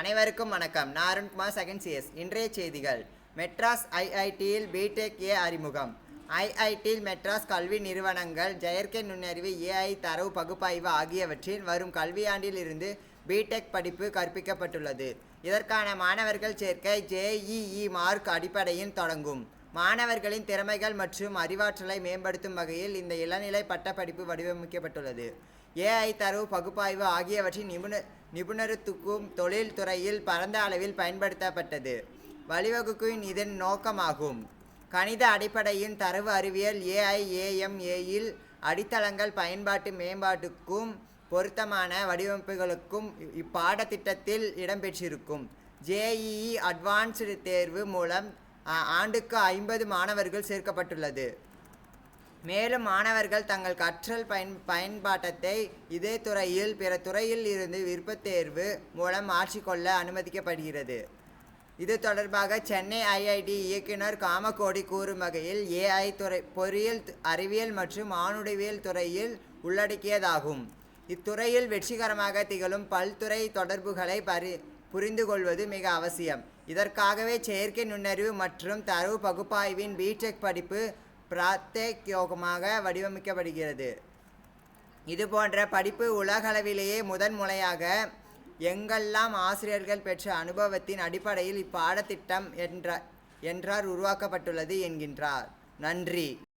அனைவருக்கும் வணக்கம். நான் அருண்குமார் செகண்ட் சிஎஸ் இன்றைய செய்திகள். மெட்ராஸ் ஐஐடியில் பிடெக் ஏ அறிமுகம். ஐஐடியில் மெட்ராஸ் கல்வி நிறுவனங்கள் செயற்கை நுண்ணறிவு ஏஐ தரவு பகுப்பாய்வு ஆகியவற்றில் வரும் கல்வியாண்டில் இருந்து பிடெக் படிப்பு கற்பிக்கப்பட்டுள்ளது. இதற்கான மாணவர்கள் சேர்க்கை ஜேஇஇ மார்க் அடிப்படையில் தொடங்கும். மாணவர்களின் திறமைகள் மற்றும் அறிவாற்றலை மேம்படுத்தும் வகையில் இந்த இளநிலை பட்டப்படிப்பு வடிவமைக்கப்பட்டுள்ளது. ஏஐ தரவு பகுப்பாய்வு ஆகியவற்றின் நிபுண நிபுணருத்துக்கும் தொழில்துறையில் பரந்த அளவில் பயன்படுத்தப்பட்டது. வழிவகுக்கும் இதன் நோக்கமாகும். கணித அடிப்படையின் தரவு அறிவியல் ஏஐஏஎம்ஏயில் அடித்தளங்கள் பயன்பாட்டு மேம்பாட்டுக்கும் பொருத்தமான வடிவமைப்புகளுக்கும் இப்பாடத்திட்டத்தில் இடம்பெற்றிருக்கும். ஜேஇஇ அட்வான்ஸ்டு தேர்வு மூலம் ஆண்டுக்கு ஐம்பது மாணவர்கள் சேர்க்கப்பட்டுள்ளது. மேலும் மாணவர்கள் தங்கள் கற்றல் பயன் பயன்பாட்டத்தை இதே துறையில் பிற துறையில் இருந்து விருப்பத்தேர்வு மூலம் மாற்றிக்கொள்ள அனுமதிக்கப்படுகிறது. இது தொடர்பாக சென்னை ஐஐடி இயக்குனர் காமகோடி கூறும் வகையில் ஏஐ துறை பொறியியல் அறிவியல் மற்றும் மானுடவியல் துறையில் உள்ளடக்கியதாகும். இத்துறையில் வெற்றிகரமாக திகழும் பல்துறை தொடர்புகளை பரி புரிந்து கொள்வது மிக அவசியம். இதற்காகவே செயற்கை நுண்ணறிவு மற்றும் தரவு பகுப்பாய்வின் பிடெக் படிப்பு பிரத்யேகமாக வடிவமைக்கப்படுகிறது. இது போன்ற படிப்பு உலகளவிலேயே முதன் முறையாக எங்கெல்லாம் ஆசிரியர்கள் பெற்ற அனுபவத்தின் அடிப்படையில் இப்பாடத்திட்டம் என்ற என்றார் உருவாக்கப்பட்டுள்ளது என்கின்றார். நன்றி.